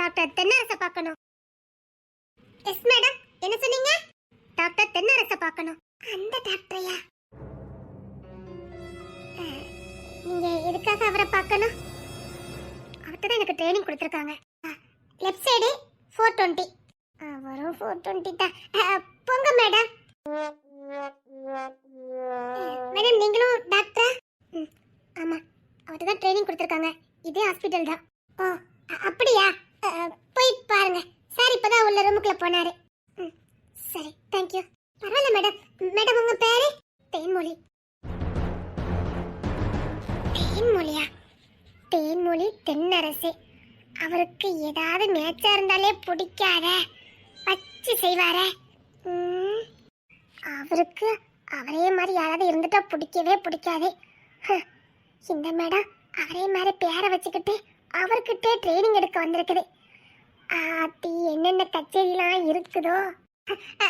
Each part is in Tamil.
டாக்டர் தென்னரச பார்க்கணும். Yes madam. என்ன சொன்னீங்க? டாக்டர் தென்னரச பார்க்கணும். அந்த டாக்டரையா? நீங்க எதுக்காக அவரை பார்க்கணும்? அவர்கிட்ட தான் எனக்கு ட்ரைனிங் கொடுத்துருக்காங்க. லெஃப்ட் சைடு ஃபோர் டுவெண்ட்டி வரும் ஃபோர் டுவெண்ட்டி தான். போங்க மேடம். மேடம் நீங்களும் டாக்டரா? ம் ஆமாம் அவர்கிட்ட தான் ட்ரைனிங் கொடுத்துருக்காங்க. இதே ஹாஸ்பிட்டல் தான். ஓ அப்படியா? போய் பாருங்க. சார் இப்பதான் உள்ள ரூமுக்குள்ள போனாரு. ம் சரி தேங்க்யூ பரவாயில்ல மேடம் மேடம் உங்க பேரு? தேன்மொழி. தேன்மொழியா? தேன்மொழி தென்னரசு. அவருக்கு ஏதாவது மேட்சா இருந்தாலே பிடிக்காத. வச்சு செய்வாரே. அவருக்கு அவரே மாதிரி யாராவது இருந்துட்டா பிடிக்கவே பிடிக்காது. ஹ, இந்த மேடம் அவரே மாதிரி பேரை வச்சுக்கிட்டு அவர்கிட்டே ட்ரைனிங் எடுக்க வந்திருக்குது. ஆத்தி என்னென்ன கச்சேரிலாம் இருக்குதோ?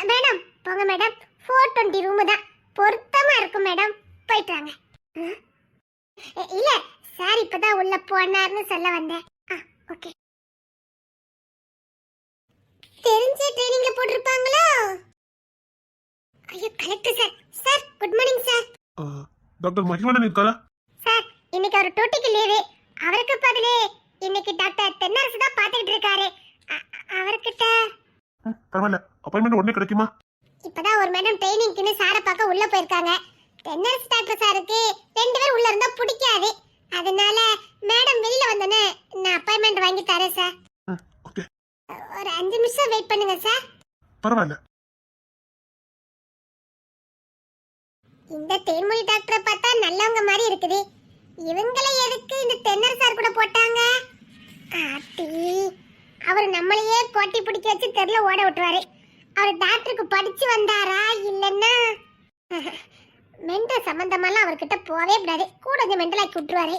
மேடம் போங்க மேடம். ஃபோர் டுவெண்ட்டி ரூமு தான். பொருத்தமா இருக்கும் மேடம். போயிட்டு வாங்க. ம்? இ- இல்ல சார் இப்பதான் உள்ள போனார்னு சொல்ல வந்தேன். ஆ ஓகே தெரிஞ்ச ட்ரைனிங்ல போட்டிருப்பாங்களோ? ஐயோ collector sir sir good morning sir doctor Magizhvannan இருக்காரா? சார் இன்னைக்கு அவர் டூட்டிக்கு லீவு அவருக்கு பதிலே இன்னைக்கு டாக்டர் தென்னரசு தான் பார்த்துக்கிட்டு இருக்காரு. அவர்கிட்ட. பரவாயில்ல. அப்பாயின்மெண்ட் உடனே கிடைக்குமா? இப்பதான் ஒரு மேடம் ட்ரைனிங்க்குன்னு சாரை பார்க்க உள்ள போயிருக்காங்க. தென்னரசு டாக்டர் சாருக்கு ரெண்டு பேரும் உள்ள இருந்தா பிடிக்காது. அதனால மேடம் வெளியில வந்தோன்னே நான் அப்பாயின்மெண்ட் வாங்கி தரேன் சார் ஓகே ஒரு அஞ்சு நிமிஷம் வெயிட் பண்ணுங்க சார் பரவாயில்ல. இந்த தேன்மொழி டாக்டரை பார்த்தா நல்லவங்க மாதிரி இருக்குது. இவங்களை எதுக்கு இந்த தென்னர் சார் கூட போட்டாங்க? ஆத்தி அவர் நம்மளையே போட்டி பிடிக்க வச்சு தெருல ஓட விட்டுருவாரு. அவர் டாக்டருக்கு படிச்சு வந்தாரா இல்லைன்னா? மென்டல் சம்பந்தமெல்லாம் அவர்கிட்ட போவே கூடாது. கூட கொஞ்சம் மென்டலாக்கி விட்டுருவாரு.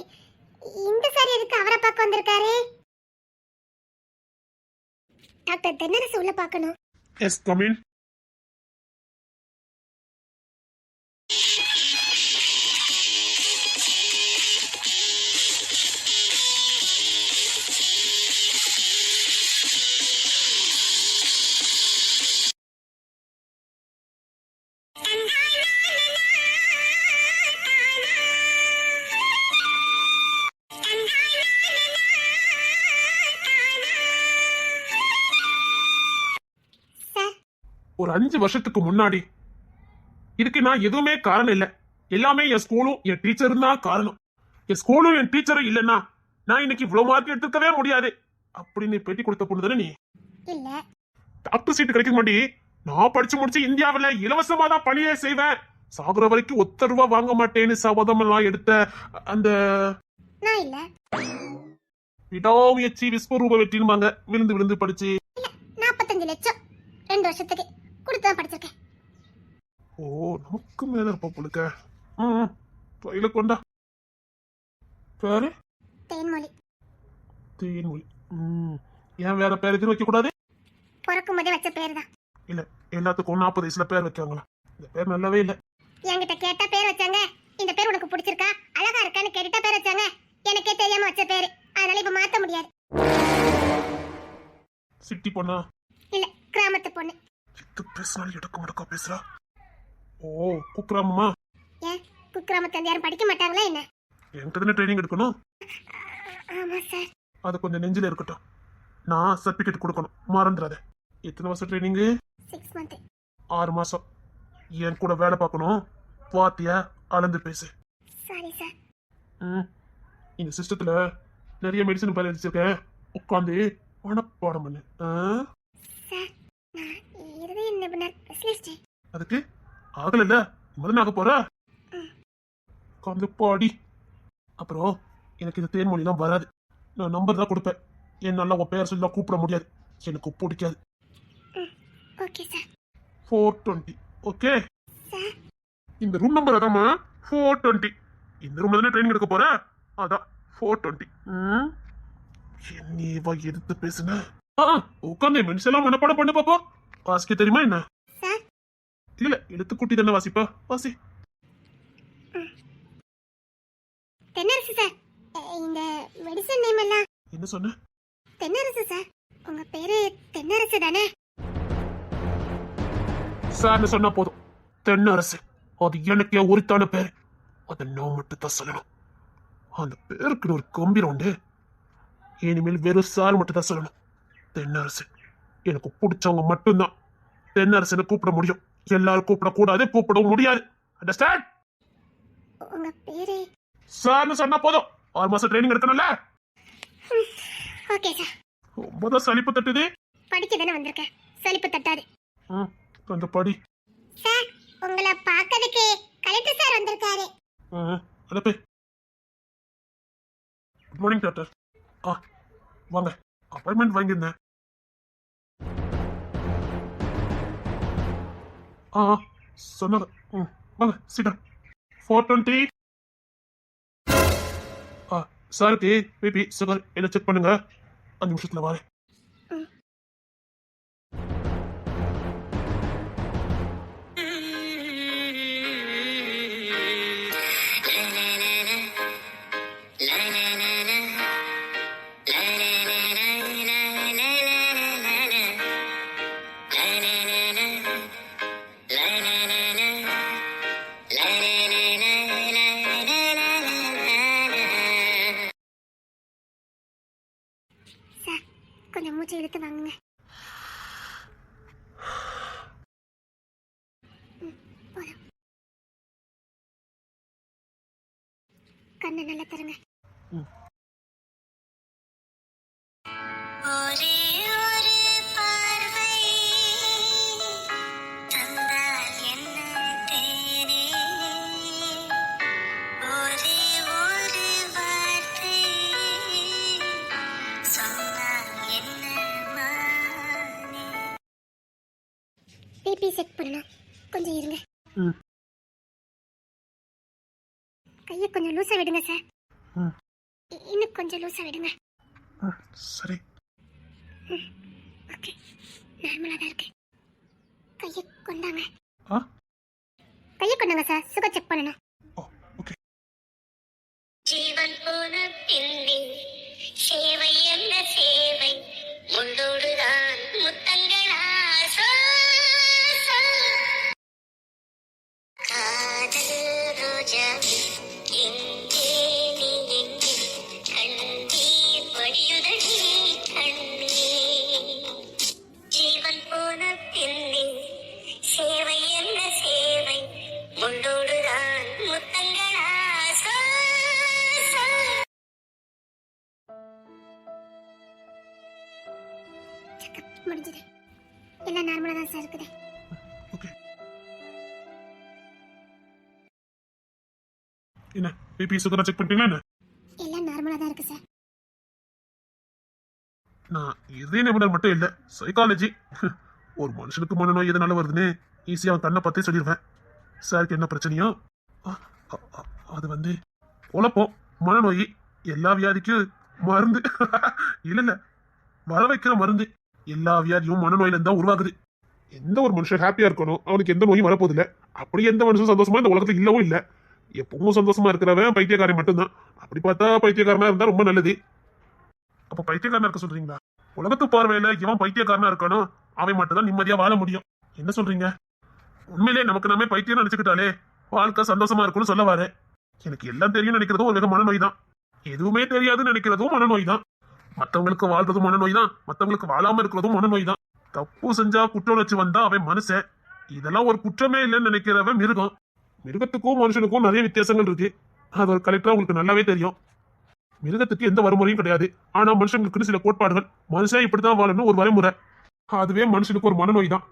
இந்த சார் எதுக்கு அவரை பார்க்க வந்திருக்காரு? டாக்டர் தென்னரசு உள்ள பார்க்கணும். எஸ் கமின் ஒரு அஞ்சு வருஷத்துக்கு முன்னாடி. இதுக்கு நான் எதுவுமே காரணம் இல்ல. எல்லாமே என் ஸ்கூலும் என் டீச்சரும் தான் காரணம். என் ஸ்கூலும் என் டீச்சரும் இல்லைன்னா நான் இன்னைக்கு இவ்வளவு மார்க் எடுத்துக்கவே முடியாது. அப்படின்னு பேட்டி கொடுத்த பொண்ணு தானே நீ? இல்ல. டாக்டர் சீட் கிடைக்க மாட்டி நான் படிச்சு முடிச்சு இந்தியாவுல இலவசமா தான் பணியே செய்வேன். சாகுற வரைக்கும் ஒத்த ரூபா வாங்க மாட்டேன்னு சபதம் எல்லாம் எடுத்த அந்த நான் இல்ல. விடாமுயற்சி விஸ்வரூப வெற்றினுமாங்க விழுந்து விழுந்து படிச்சு. நாற்பத்தஞ்சு லட்சம். ரெண்டு வருஷத்துக்கு கொடுத்து படிச்சிருக்கேன். ஓ நமக்கு மேல இருப்ப புழுக்க ம் கொண்டா. பேரு? தேன்மொழி. தேன்மொழி. ம் ஏன் வேற பேர் எதுவும் வைக்க கூடாது பிறக்கும் போதே வச்ச பேர் தான். இல்ல எல்லாத்துக்கும் நாற்பது வயசுல பேர் வைக்காங்களா இந்த பேர் நல்லாவே இல்ல. என்கிட்ட கேட்டா பேர் வச்சாங்க. இந்த பேர் உனக்கு பிடிச்சிருக்கா? அழகா இருக்கான்னு கேட்டுட்டா பேர் வச்சாங்க. எனக்கே தெரியாம வச்ச பேரு. அதனால இப்ப மாத்த முடியாது. சிட்டி பொண்ணா? இல்ல கிராமத்து பொண்ணு. எது பேசினாலும் எடுக்க முடக்கா பேசுறா? ஓ குக்கிராமமா? ஏன்? குக்கிராமத்துல யாரும் படிக்க மாட்டாங்களா என்ன? என்கிட்ட தானே ட்ரைனிங் எடுக்கணும்? ஆமா சார் அது கொஞ்சம் நெஞ்சில இருக்கட்டும். நான் சர்டிபிகேட் கொடுக்கணும். மறந்துடாத எத்தனை வருஷம் ட்ரைனிங்கு சிக்ஸ் மந்த் ஆறு மாசம். என் கூட வேலை பார்க்கணும். பாத்தியா அளந்து பேசு. சாரி சார் ம். இந்த சிஸ்டத்துல நிறைய மெடிசன் பேர் வச்சிருக்கேன். உட்காந்து மனப்பாடம் பண்ணு. ஆ? சார் நான் இருதய நிபுணர் ஸ்பெஷலிஸ்ட் அதுக்கு ஆகலைல்ல? முதல்ல ஆக போற? உட்காந்து பாடி. அப்புறம் எனக்கு இந்த தேன்மொழிலாம் வராது. நான் நம்பர் தான் கொடுப்பேன். என்னால உன் பேர் சொல்லி கூப்பிட முடியாது. எனக்கு பிடிக்காது. Okay sir four twenty okay sir இந்த ரூம் நம்பர் அதாம்மா. ஃபோர் டுவெண்ட்டி இந்த ரூம்ல தானே ட்ரைனிங் எடுக்க போறேன் அதான் ஃபோர் டுவெண்ட்டி என்னவா எடுத்து பேசுன? ஆ உட்காந்து மென்ஸ் எல்லாம் மனப்பாடம் பண்ணு பாப்பா. வாசிக்க தெரியுமா என்ன? இல்ல எழுத்து குட்டி தானே வாசிப்பா. வாசி. தென்னரசு சார் இந்த மெடிசன் நேம் எல்லாம் என்ன சொன்ன? தென்னரசு சார் உங்க பேரு தென்னரசு தானே? சார்னு சொன்னா போதும். தென்னரசு அது எனக்கே உரித்தான பேர். அதை நான் மட்டும் தான் சொல்லணும். அந்த பேருக்கு ஒரு கம்பீரம் உண்டு. இனிமேல் வெறும் சார் மட்டும் தான் சொல்லணும். தென்னரசு எனக்கு பிடிச்சவங்க மட்டும்தான். தென்னரசுன்னு கூப்பிட முடியும்? எல்லாரும் கூப்பிடக்கூடாது கூப்பிடவும் முடியாது. அண்டர்ஸ்டாண்ட் உங்க பேரு. சார்னு சொன்னா போதும். ஆறு மாசம் ட்ரைனிங் எடுக்கணும்ல ஓகே சார். சலிப்பு தட்டுது. படிக்க தானே வந்திருக்கேன். சலிப்பு தட்டாது. ம், கொஞ்சம் படி. சார் உங்களை பார்க்கறதுக்கு கலெக்டர் சார் வந்திருக்காரு. அனுப்பு குட் மார்னிங் டாக்டர் ஆ வாங்க. அப்பாயின்மெண்ட் வாங்கியிருந்தேன். ஆ சொன்னாங்க. ம் வாங்க சீக்கிரம் ஃபோர் டுவெண்ட்டி ஆ சாருக்கு பிபி சுகர் எல்லாம் செக் பண்ணுங்க. அஞ்சு நிமிஷத்தில் வரேன். கண்ணை நல்லா தருங்க ஒரே பிபி செக் பண்ணணும். கொஞ்சம் இருங்க. கையை கொஞ்சம் லூசா விடுங்க சார் இன்னும் கொஞ்சம் லூசா விடுங்க. சரி. ஓகே. நார்மலா தான் இருக்கு. கையை கொண்டாங்க. கையை கொண்டாங்க சார் சுகர் செக் பண்ணணும். ஜீவன் போன பின்னே சேவை என்ன சேவை? முள்ளோடுதான் முத்தங்களா Yeah. பிபி சுகரை செக் பண்ணிட்டீங்களா எல்லாம் நார்மலா தான் இருக்கு சார் நான் இதே நிபுணர் மட்டும் இல்ல சைக்காலஜி ஒரு மனுஷனுக்கு மனநோய் எதனால வருதுன்னு ஈஸியா அவன் கண்ணை பார்த்தே சொல்லிடுவேன் சாருக்கு என்ன பிரச்சனையோ? அது வந்து குழப்பம் மனநோய் எல்லா வியாதிக்கும் மருந்து. இல்ல இல்ல வர வைக்கிற மருந்து. எல்லா வியாதியும் மனநோயில இருந்தா உருவாகுது. எந்த ஒரு மனுஷன் ஹாப்பியா இருக்கணும் அவனுக்கு எந்த நோயும் வரப்போகுது இல்ல அப்படி எந்த மனுஷன் சந்தோஷமா இந்த உலகத்துல இல்லவும் இல்ல. எப்பவும் சந்தோஷமா இருக்கிறவன் பைத்தியக்காரன் மட்டும்தான். அப்படி பார்த்தா பைத்தியக்காரனா இருந்தா ரொம்ப நல்லது. அப்ப பைத்தியக்காரனா இருக்க சொல்றீங்களா? உலகத்து பார்வையில இவன் பைத்தியக்காரனா இருக்கணும் அவன் மட்டும்தான் நிம்மதியா வாழ முடியும். என்ன சொல்றீங்க? உண்மையிலே நமக்கு நாமே பைத்தியம் நினைச்சுக்கிட்டாலே வாழ்க்கை சந்தோஷமா இருக்கும்னு சொல்ல வரேன். எனக்கு எல்லாம் தெரியும் நினைக்கிறதும் ஒரு வகை மனநோய் தான். எதுவுமே தெரியாதுன்னு நினைக்கிறதும் மனநோய் தான். மற்றவங்களுக்கு வாழ்றதும் மனநோய் தான். மற்றவங்களுக்கு வாழாம இருக்கிறதும் மனநோய் தான். தப்பு செஞ்சா குற்ற உணர்ச்சி வந்தா அவன் மனுஷன். இதெல்லாம் ஒரு குற்றமே இல்லைன்னு நினைக்கிறவன் மிருகம். மிருகத்துக்கும் மனுஷனுக்கும் நிறைய வித்தியாசங்கள் இருக்கு. அது ஒரு கலெக்டரா உங்களுக்கு நல்லாவே தெரியும். மிருகத்துக்கு எந்த வரைமுறையும் கிடையாது. ஆனா மனுஷங்களுக்குன்னு சில கோட்பாடுகள் மனுஷன் இப்படிதான் வாழணும் ஒரு வரைமுறை. அதுவே மனுஷனுக்கு ஒரு மனநோய் தான்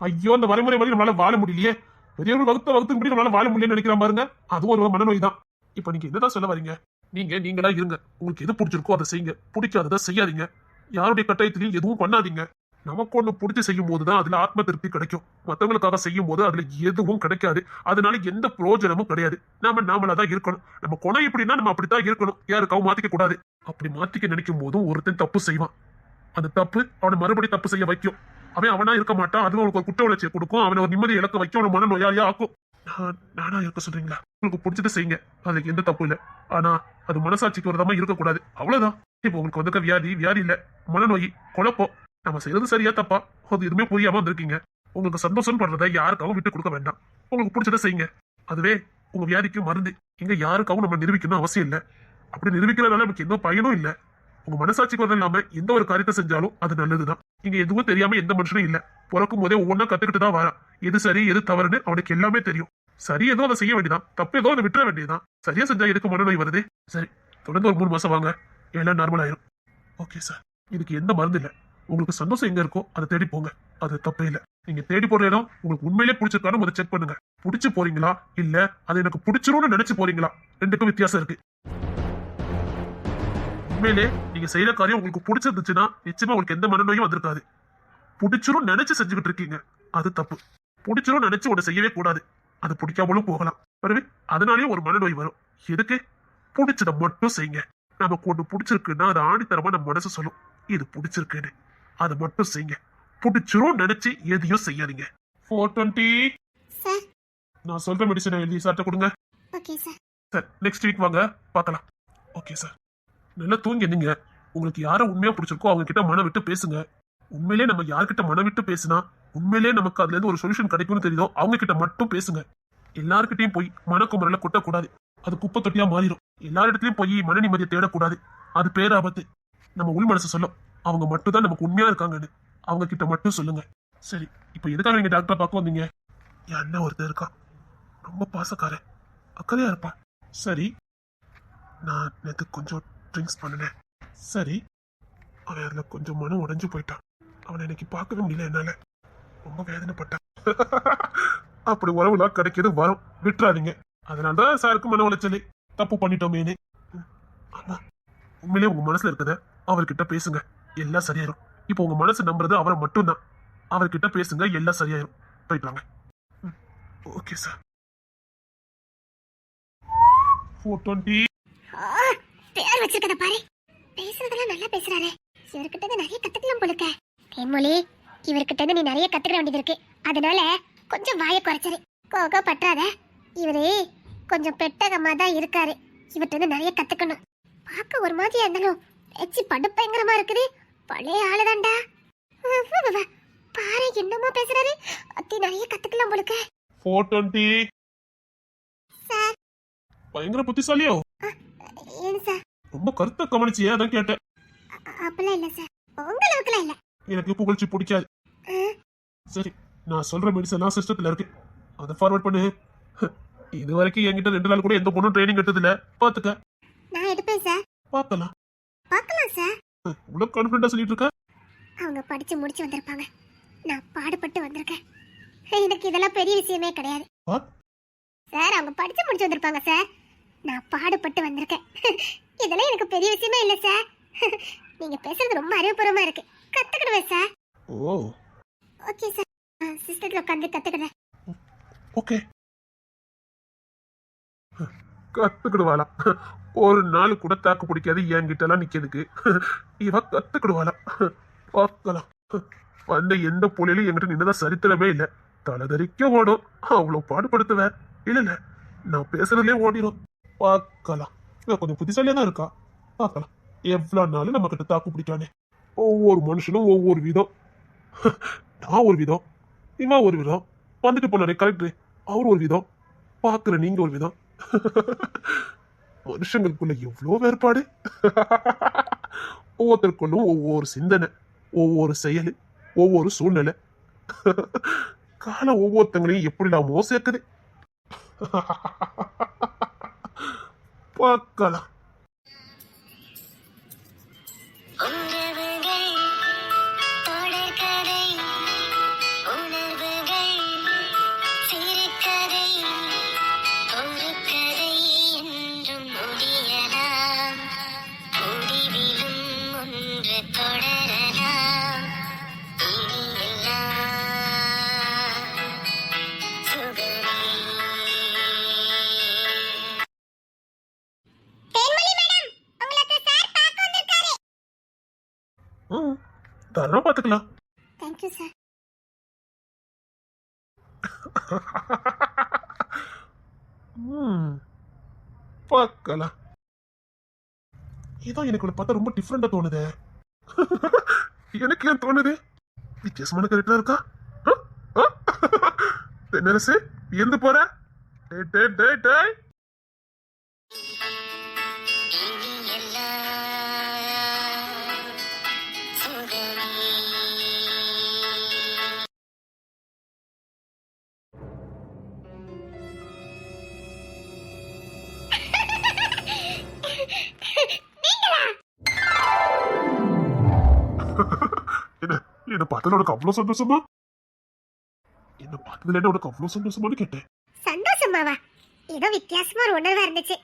ஐயோ அந்த வரைமுறை வழி நம்மளால வாழ முடியலையே. பெரியவர்கள் வகுத்த வகுத்துப்படி நம்மளால வாழ முடியலன்னு நினைக்கிற பாருங்க. அதுவும் ஒரு மனநோய் தான் இப்ப நீங்க என்னதான் சொல்ல வரீங்க? நீங்க நீங்களா இருங்க. உங்களுக்கு எது பிடிச்சிருக்கோ அதை செய்யுங்க. பிடிக்காததை செய்யாதீங்க. யாருடைய கட்டாயத்திலையும் எதுவும் பண்ணாதீங்க. நமக்கு ஒண்ணு பிடிச்சி செய்யும் போதுதான் அதுல ஆத்ம திருப்தி கிடைக்கும். மத்தவங்களுக்காக செய்யும் போது அதுல எதுவும் கிடைக்காது. அதனால எந்த பிரயோஜனமும் கிடையாது. நாம நாமளா தான் இருக்கணும். நம்ம குணம் எப்படின்னா நம்ம அப்படித்தான் இருக்கணும். யாருக்காவும் மாத்திக்க கூடாது. அப்படி மாத்திக்க நினைக்கும் போதும் ஒருத்தன் தப்பு செய்வான். அந்த தப்பு அவனை மறுபடியும் தப்பு செய்ய வைக்கும். அவன் அவனா இருக்க மாட்டான். அதுவும் அவனுக்கு ஒரு குற்ற உணர்ச்சியை கொடுக்கும். அவனை ஒரு நிம்மதி இழக்க வைக்கும். அவனை மன நோயாளியா ஆக்கும். நான் நானா இருக்க சொல்றீங்களா? உங்களுக்கு பிடிச்சதை செய்யுங்க. அதுக்கு எந்த தப்பு இல்ல. ஆனா அது மனசாட்சிக்கு ஒரு இருக்கக்கூடாது. அவ்வளவுதான். இப்போ உங்களுக்கு வந்திருக்க வியாதி வியாதி இல்ல. மனநோய் குழப்பம். நம்ம செய்யறது சரியா தப்பா? அது எதுவுமே புரியாம வந்திருக்கீங்க. உங்களுக்கு சந்தோஷம் பண்றதை யாருக்காகவும் விட்டு கொடுக்க வேண்டாம். உங்களுக்கு பிடிச்சதை செய்யுங்க. அதுவே உங்க வியாதிக்கு மருந்து. இங்க யாருக்காகவும் நம்ம நிரூபிக்கணும் அவசியம் இல்லை. அப்படி நிரூபிக்கிறதுனால நமக்கு எந்த பயனும் இல்லை. உங்க மனசாட்சிக்கு வரது இல்லாம எந்த ஒரு காரியத்தை செஞ்சாலும் அது நல்லதுதான். இங்க எதுவும் தெரியாம எந்த மனுஷனும் இல்ல. பிறக்கும் போதே ஒவ்வொன்னா கத்துக்கிட்டு தான் வரான். எது சரி எது தவறுன்னு அவனுக்கு எல்லாமே தெரியும். சரி ஏதோ அதை செய்ய வேண்டியதான் தப்பு ஏதோ அதை விட்டுற வேண்டியதுதான். சரியா செஞ்சா எதுக்கு மனநோய் வருது? சரி தொடர்ந்து ஒரு மூணு மாசம் வாங்க. எல்லாம் நார்மல் ஆயிரும். ஓகே சார் இதுக்கு எந்த மருந்து இல்லை. உங்களுக்கு சந்தோஷம் எங்க இருக்கோ அதை தேடி போங்க. அது தப்பே இல்ல. நீங்க தேடி போற இடம் உங்களுக்கு உண்மையிலே பிடிச்சிருக்கான்னு முதல்ல செக் பண்ணுங்க. பிடிச்சு போறீங்களா? இல்ல அது எனக்கு பிடிச்சிரும்னு நினைச்சு போறீங்களா? ரெண்டுக்கும் வித்தியாசம் இருக்கு. உண்மையிலே நீங்க செய்யற காரியம் உங்களுக்கு பிடிச்சிருந்துச்சுன்னா நிச்சயமா உங்களுக்கு எந்த மனநோயும் வந்திருக்காது. பிடிச்சிரும் நினைச்சு செஞ்சுக்கிட்டு இருக்கீங்க. அது தப்பு. பிடிச்சிரும் நினைச்சு உடனே செய்யவே கூடாது. அது பிடிக்காமலும் போகலாம். வருவே அதனாலயும் ஒரு மனநோய் வரும். எதுக்கு? பிடிச்சதை மட்டும் செய்யுங்க. நமக்கு ஒன்று பிடிச்சிருக்குன்னா அது ஆணித்தரமா நம்ம மனசு சொல்லும். இது பிடிச்சிருக்குன்னு. அதை மட்டும் செய்யுங்க. பிடிச்சிரும் நினைச்சு எதையும் செய்யாதீங்க. ஃபோர் டுவெண்ட்டி நான் சொல்ற மெடிசனை எழுதி சார்ட்ட கொடுங்க. Okay sir sir next week வாங்க பார்க்கலாம். ஓகே சார் நல்லா தூங்கி நீங்க உங்களுக்கு யாரை உண்மையா பிடிச்சிருக்கோ அவங்க கிட்ட மனம் விட்டு பேசுங்க. உண்மையிலே நம்ம யார்கிட்ட மனம் விட்டு பேசினா உண்மையிலே நமக்கு அதுல இருந்து ஒரு சொல்யூஷன் கிடைக்கும்னு தெரியுதோ அவங்க கிட்ட மட்டும் பேசுங்க. எல்லார்கிட்டயும் போய் மனக்குமரல கொட்டக்கூடாது. அது குப்பை தொட்டியா மாறிடும் எல்லாரிடத்துலயும் போய் மன நிம்மதியை தேடக்கூடாது. அது பேராபத்து. நம்ம உள் மனசு சொல்லும். அவங்க மட்டும் தான் நமக்கு உண்மையா இருக்காங்கன்னு அவங்க கிட்ட மட்டும் சொல்லுங்க. சரி இப்போ எதுக்காக நீங்க டாக்டரை பார்க்க வந்தீங்க? என் அண்ணன் ஒருத்தர் இருக்கான். ரொம்ப பாசக்காரன். அக்கறையா இருப்பான். சரி நான் நேற்று கொஞ்சம் ட்ரிங்க்ஸ் பண்ணினேன். சரி அவன் அதில் கொஞ்சம் மனம் உடஞ்சு போயிட்டான். அவனை இன்னைக்கு பார்க்கவே முடியல என்னால. ரொம்ப வேதனைப்பட்டான். அப்படி உறவுலாம் கிடைக்கிறது வரும். விட்டுறாதீங்க. அதனால தான் சாருக்கு மன உளைச்சல். தப்பு பண்ணிட்டோமேனு ம், ஆமா. உண்மையிலேயே உங்க மனசுல இருக்கத அவர்கிட்ட பேசுங்க. எல்லாம் சரியாயிரும். இப்போ உங்க மனசு நம்புறது அவரை மட்டும்தான். அவர்கிட்ட பேசுங்க எல்லாம் சரியாயிரும். போயிட்டு வாங்க. ஓகே சார் ஃபோர் டுவெண்ட்டி பேர் வச்சிருக்கத பாரு. பேசுறதெல்லாம் நல்லா பேசுறாரே. இவர்கிட்ட இருந்து நிறைய கத்துக்கலாம் போலுக்க தேன்மொழி இவர்கிட்ட இருந்து நீ நிறைய கத்துக்க வேண்டியது இருக்கு. அதனால கொஞ்சம் வாயை குறைச்சரு. கோக பற்றாத. இவரு கொஞ்சம் பெட்டகமா தான் இருக்காரு. இவர்கிட்ட இருந்து நிறைய கத்துக்கணும். பார்க்க ஒரு மாதிரியா இருந்தாலும் எச்சி படுப்பயங்கரமா இருக்குது. பழைய ஆளுதான்டா. பாரு என்னமா பேசுறாரு? அத்தி நிறைய கத்துக்கலாம் போலுக்க ஃபோர் டுவெண்ட்டி சார். பயங்கர புத்திசாலியோ? ஏன் சார். ரொம்ப கருத்தை கவனிச்சியே அதான் கேட்டேன். அப்பெல்லாம் இல்ல சார். உங்க அளவுக்குலாம் இல்ல. எனக்கு புகழ்ச்சி பிடிக்காது. சரி நான் சொல்ற மெடிசன்லாம் சிஸ்டத்துல இருக்கு. அதை ஃபார்வர்ட் பண்ணு. இது வரைக்கும் என்கிட்ட ரெண்டு நாள் கூட எந்த பொண்ணும் ட்ரைனிங் எடுத்தது இல்ல பாத்துக்க. நான் எடுப்பேன் சார். பார்க்கலாம் இவ்வளவு கான்பிடண்டா சொல்லிட்டு இருக்க அவங்க படிச்சு முடிச்சு வந்திருப்பாங்க. நான் பாடுபட்டு வந்திருக்கேன். எனக்கு இதெல்லாம் பெரிய விஷயமே கிடையாது? சார் அவங்க படிச்சு முடிச்சு வந்திருப்பாங்க சார். நான் பாடுபட்டு வந்திருக்கேன். இதெல்லாம் எனக்கு பெரிய விஷயமே இல்லை சார். நீங்க பேசுறது ரொம்ப அறிவுபூர்வமா இருக்கு. கத்துக்கிடுவேன் சார். ஓ. Okay sir. சிஸ்டர்ல உட்காந்து கத்துக்கிடுவேன் ஓகே. கத்துக்கிடுவாளாம். ஒரு நாள் கூட தாக்கு பிடிக்காது என்கிட்ட எல்லாம் நிக்கிறதுக்கு. இவ கத்துக்கிடுவாளாம். பார்க்கலாம். வந்த எந்த புள்ளையிலும் என்கிட்ட நின்னதா சரித்திரமே இல்லை. தலைதறிக்க ஓடும். அவ்வளவு பாடுபடுத்துவேன். இல்ல இல்ல. நான் பேசுறதுலயே ஓடிடும் பார்க்கலாம். இவ கொஞ்சம் புத்திசாலியா தான் இருக்கா? பார்க்கலாம். எவ்வளவு நாள் நம்ம கிட்ட தாக்கு பிடிக்கானே. ஒவ்வொரு மனுஷனும் ஒவ்வொரு விதம். நான் ஒரு விதம். இவன் ஒரு விதம். வந்துட்டு போனாரு கலெக்டர் அவர் ஒரு விதம். பாக்குற நீங்க ஒரு விதம். வருஷங்களுக்குள்ள எவ்வளோ வேறுபாடு? ஒவ்வொருத்தருக்குள்ளும் ஒவ்வொரு சிந்தனை ஒவ்வொரு செயல் ஒவ்வொரு சூழ்நிலை. காலம் ஒவ்வொருத்தங்களையும் எப்படிலாமோ சேர்க்குது பார்க்கலாம். தாராளமா பார்த்துக்கலாம் தேங்க்யூ சார் பார்க்கலாம் ஏதோ எனக்கு பார்த்தா ரொம்ப டிஃப்ரெண்டா தோணுதே. எனக்கு ஏன் தோணுது? வித்தியாசமான கரெக்டா இருக்கா? தென்னரசு எந்த போற? டேய், டேய், டேய், டேய். என்ன பார்த்ததுல உனக்கு அவ்வளவு சந்தோஷமா? என்ன பார்த்ததுல என்ன உனக்கு அவ்வளவு சந்தோஷமான்னு கேட்டேன். சந்தோஷமாவா? ஏதோ வித்தியாசமா ஒரு உணர்வா இருந்துச்சு.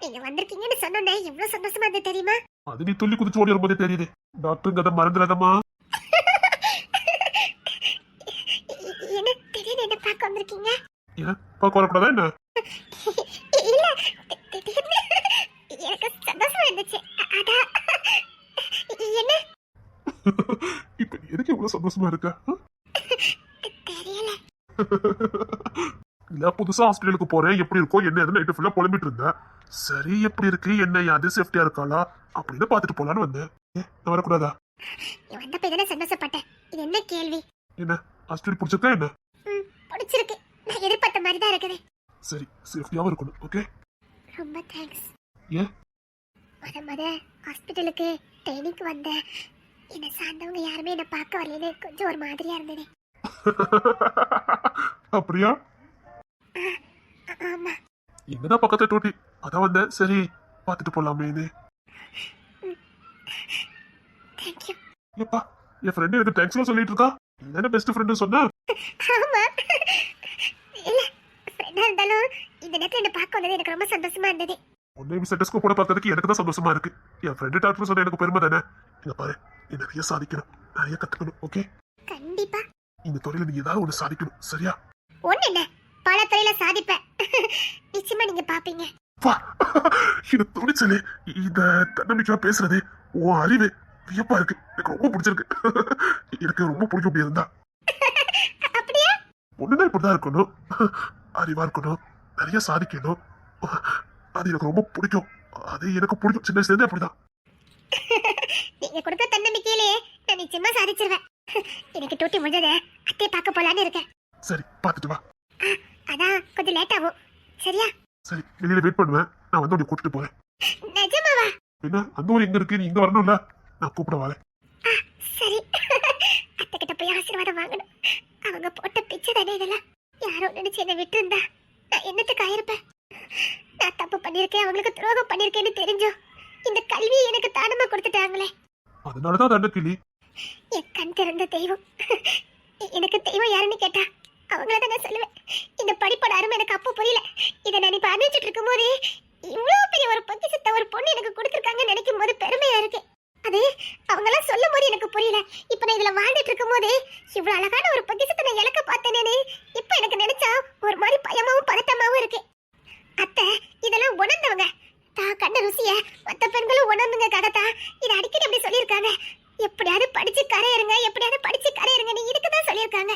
நீங்க வந்திருக்கீங்கன்னு சொன்னோன்னே எவ்வளவு சந்தோஷமா இருந்தது தெரியுமா? அது நீ துள்ளி குதிச்சு ஓடி வரும்போதே தெரியுது. டாக்டருங்க அதை மறந்துடாதம்மா. என்ன திடீர்னு என்ன பார்க்க வந்திருக்கீங்க? ஏன் பார்க்க வரக்கூடாதா என்ன? இல்ல திடீர்னு எனக்கு சந்தோஷமா இருந்துச்சு. அதான் என்ன? இப்ப எதுக்கு இவ்வளவு சந்தோஷமா இருக்க? இல்ல புதுசா ஹாஸ்பிட்டலுக்கு போறேன். எப்படி இருக்கோ என்ன எதுன்னு நைட்டு ஃபுல்லா புலம்பிட்டு இருந்தேன். சரி எப்படி இருக்கு? என்ன அது சேஃப்டியா இருக்காளா? அப்படின்னு பாத்துட்டு போலான்னு வந்தேன். நான் வரக்கூடாதா? வந்தப்ப தானே சந்தோஷப்பட்டேன். இது என்ன கேள்வி? என்ன ஹாஸ்பிட்டல் பிடிச்சிருக்கா என்ன? பிடிச்சிருக்கு. நான் எதிர்பார்த்த மாதிரி தான் இருக்குது. சரி சேஃப்டியாவும் இருக்கணும் ஓகே ரொம்ப தேங்க்ஸ் ஏன் முத முத ஹாஸ்பிட்டலுக்கு ட்ரைனிங்க்கு வந்த என்னை சார்ந்தவங்க யாருமே என்னை பார்க்க வரலன்னு கொஞ்சம் ஒரு மாதிரியா இருந்தது அப்படியா? ஆமா. இங்கதான் பக்கத்துல டூட்டி? அதான் வந்தேன் சரி பாத்துட்டு போலாமேன்னு தேங்க்யூ ஏப்பா என் ஃப்ரெண்டு எனக்கு தேங்க்ஸ்லாம் சொல்லிட்டு இருக்கா என்ன பெஸ்ட் ஃப்ரெண்டு சொன்னா? ஆமா. இல்ல ஃப்ரெண்டா இருந்தாலும் இந்த நேரத்துல என்ன பார்க்க வந்தது எனக்கு ரொம்ப சந்தோஷமா இருந்தது. உன்னை செட்டஸ்கோ கூட பார்த்ததுக்கு எனக்கு தான் சந்தோஷமா இருக்கு. என் ஃப்ரெண்டு டாக்டர் சொன்ன எனக்கு பெருமை தானே? இங்க பாரு. நீ நிறைய சாதிக்கணும். நிறைய கத்துக்கணும் ஓகே கண்டிப்பா. இந்த துறையில நீ ஏதாவது ஒண்ணு சாதிக்கணும் சரியா? ஒண்ணு என்ன பல துறையில சாதிப்பேன். நிச்சயமா நீங்க பாப்பீங்க. வா. இது துணிச்சலு. இந்த தன்னம்பிக்கையா பேசுறது உன் அறிவு. வியப்பா இருக்கு. எனக்கு ரொம்ப பிடிச்சிருக்கு. எனக்கு ரொம்ப பிடிக்கும் அப்படி இருந்தா. அப்படியா? ஒண்ணுதான் இப்படிதான் இருக்கணும். அறிவா இருக்கணும். நிறைய சாதிக்கணும். அது எனக்கு ரொம்ப பிடிக்கும். அது எனக்கு பிடிக்கும். சின்ன வயசுல இருந்தே அப்படிதான். நீங்க கொடுத்த தன்னம்பிக்கையிலே நான் நிச்சயமா சாதிச்சிருவேன். எனக்கு டூட்டி முடிஞ்சத அத்தையை பார்க்க போலான்னு இருக்கேன். சரி பாத்துட்டு வா. அதான் கொஞ்சம் லேட் ஆகும். சரியா? சரி வெளியில வெயிட் பண்ணுவேன். நான் வந்து உன்னை கூட்டிட்டு போறேன். நிஜமாவா? என்ன? அந்த ஊர் எங்க இருக்கு? நீ இங்க வரணும்ல? நான் கூப்பிட வரேன். சரி. அத்தை கிட்ட போய் ஆசீர்வாதம் வாங்கணும். அவங்க போட்ட பிச்சை தானே இதெல்லாம்? யாரோ நினைச்சு என்னை விட்டு இருந்தா நான் என்னத்துக்கு ஆயிருப்பேன்? நான் தப்பு பண்ணிருக்கேன் அவங்களுக்கு துரோகம் பண்ணிருக்கேன்னு தெரிஞ்சோம் இந்த கல்வியை எனக்கு தானமா கொடுத்துட்டாங்களே. அதனாலதான் தண்ட கிளி என் கண் திறந்த தெய்வம். எனக்கு தெய்வம் யாருன்னு கேட்டா அவங்கள தான் நான் சொல்லுவேன். இந்த படிப்போட அருமை எனக்கு அப்போ புரியல. இதை நான் இப்ப அனுப்பிச்சிட்டு இருக்கும் போதே இவ்வளவு பெரிய ஒரு பொக்கிஷத்தை ஒரு பொண்ணு எனக்கு கொடுத்துருக்காங்கன்னு நினைக்கும் போது பெருமையா இருக்கு. அது அவங்கெல்லாம் சொல்லும் போது எனக்கு புரியல. இப்ப நான் இதுல வாழ்ந்துட்டு இருக்கும்போது இவ்வளவு அழகான ஒரு பொக்கிஷத்தை நான் இழக்க பார்த்தேனேன்னு இப்ப எனக்கு நினைச்சா ஒரு மாதிரி பயமாவும் பதட்டமாவும் இருக்கு அத்தை இதெல்லாம் உணர்ந்தவங்க தான் கண்ண ருசிய மத்த பெண்களும் உணர்ந்துங்க கதத்தா இதை அடிக்கடி அப்படி சொல்லியிருக்காங்க எப்படியாவது படிச்சு கரையருங்க எப்படியாவது படிச்சு கரையருங்க நீ இதுக்கு தான் சொல்லியிருக்காங்க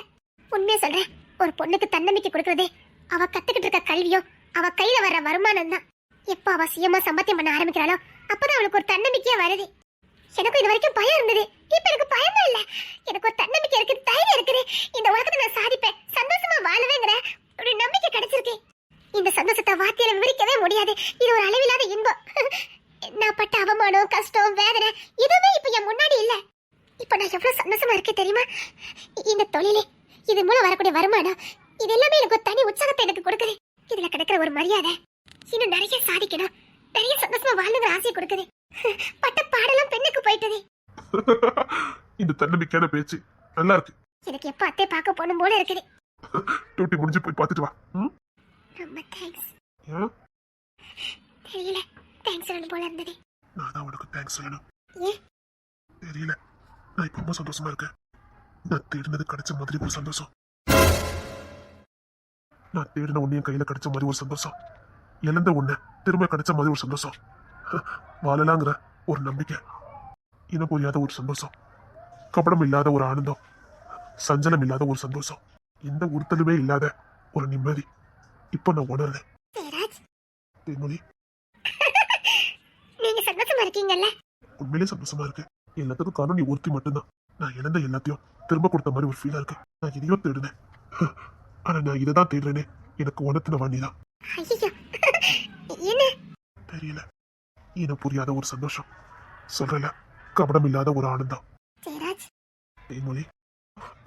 உண்மையை சொல்றேன் ஒரு பொண்ணுக்கு தன்னம்பிக்கை கொடுக்கறது அவ கத்துக்கிட்டு இருக்க கல்வியோ அவ கையில வர்ற வருமானம் தான் எப்ப அவ சுயமா சம்பாத்தியம் பண்ண ஆரம்பிக்கிறாளோ அப்பதான் அவளுக்கு ஒரு தன்னம்பிக்கையா வருது. எனக்கு இது வரைக்கும் பயம் இருந்தது. இப்ப எனக்கு பயமும் இல்ல. எனக்கு ஒரு தன்னம்பிக்கை இருக்கு தைரியம் இருக்குது. இந்த உலகத்தை நான் சாதிப்பேன். சந்தோஷமா வாழவேங்கிற ஒரு நம்பிக்கை கிடைச்சிருக்கு. இந்த சந்தோஷத்தை வார்த்தையில விவரிக்கவே முடியாது. இது ஒரு அளவில்லாத இன்பம். நான் பட்ட அவமானம் கஷ்டம் வேதனை எதுவுமே இப்ப என் முன்னாடி இல்ல. இப்ப நான் எவ்வளவு சந்தோஷமா இருக்கேன் தெரியுமா? இந்த தொழிலே இது மூலம் வரக்கூடிய வருமானம் இது எல்லாமே எனக்கு ஒரு தனி உற்சாகத்தை எனக்கு கொடுக்குது. இதுல கிடைக்கிற ஒரு மரியாதை இன்னும் நிறைய சாதிக்கணும். நிறைய சந்தோஷமா வாழணுங்கிற ஆசையை கொடுக்குது. பட்ட பாடலாம் பெண்ணுக்கு போயிட்டது. இந்த தன்னம்பிக்கையான பேச்சு நல்லா இருக்கு. எனக்கு எப்ப அத்தை பார்க்க போகணும் போல இருக்குது. டூட்டி முடிஞ்சு போய் பார்த்துட்டு வா? ரொம்ப தேங்க்ஸ் தெரியல. தேங்க்ஸ் சொல்லணும் போல இருந்தது. நான் தான் உனக்கு தேங்க்ஸ் சொல்லணும். ஏன்? தெரியல. நான் இப்ப ரொம்ப சந்தோஷமா இருக்கேன். நான் தேடினது கிடைச்ச மாதிரி ஒரு சந்தோஷம். நான் தேடின உன்னையும் கையில கிடைச்ச மாதிரி ஒரு சந்தோஷம். இழந்த உன்னை. திரும்ப கிடைச்ச மாதிரி ஒரு சந்தோஷம். வாழலாங்கிற ஒரு நம்பிக்கை. இனம் புரியாத ஒரு சந்தோஷம். கபடம் இல்லாத ஒரு ஆனந்தம். சஞ்சலம் இல்லாத ஒரு சந்தோஷம். எந்த உறுத்தலுமே இல்லாத ஒரு நிம்மதி. இப்போ நான் உணர்றேன். தேன்மொழி நீங்க சந்தோஷமா இருக்கீங்கல்ல? உண்மையிலே சந்தோஷமா இருக்கு. எல்லாத்துக்கும் காரணம் நீ ஒருத்தி மட்டும்தான். நான் இழந்த எல்லாத்தையும் திரும்ப கொடுத்த மாதிரி ஒரு ஃபீலா இருக்கு. நான் எதையோ தேடுனேன். ஆனா நான் இதை தான் தேடுறேனே. எனக்கு உணர்த்தின வண்டி தான் தெரியல. இனம் புரியாத ஒரு சந்தோஷம். சொல்றல கபடம் இல்லாத ஒரு ஆனந்தம். ஜெயராஜ். தேன்மொழி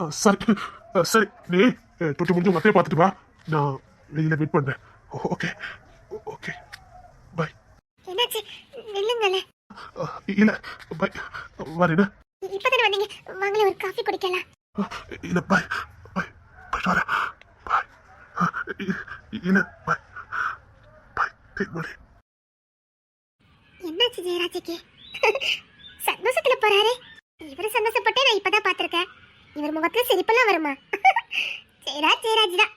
சரி. சரி. நீ தொட்டு முடிஞ்சு மத்தைய பார்த்துட்டு வா. நான் வெளியில வெயிட் பண்றேன். ஓகே. ஓகே. பை. என்னாச்சு? நில்லுங்களே இல்ல. பை. வரேன் இப்பதானே வந்தீங்க? வாங்களே ஒரு காஃபி குடிக்கலாம். இல்ல பை. பை. பை வரேன் பை. இல்ல பை. பை தேன்மொழி என்னாச்சு ஜெயராஜுக்கு? சந்தோஷத்துல போறாரு. இவரு சந்தோஷப்பட்டே நான் இப்பதான் பாத்திருக்கேன் இவர் முகத்துல சிரிப்பெல்லாம் வருமா? ஜெயராஜ் ஜெயராஜ் தான்.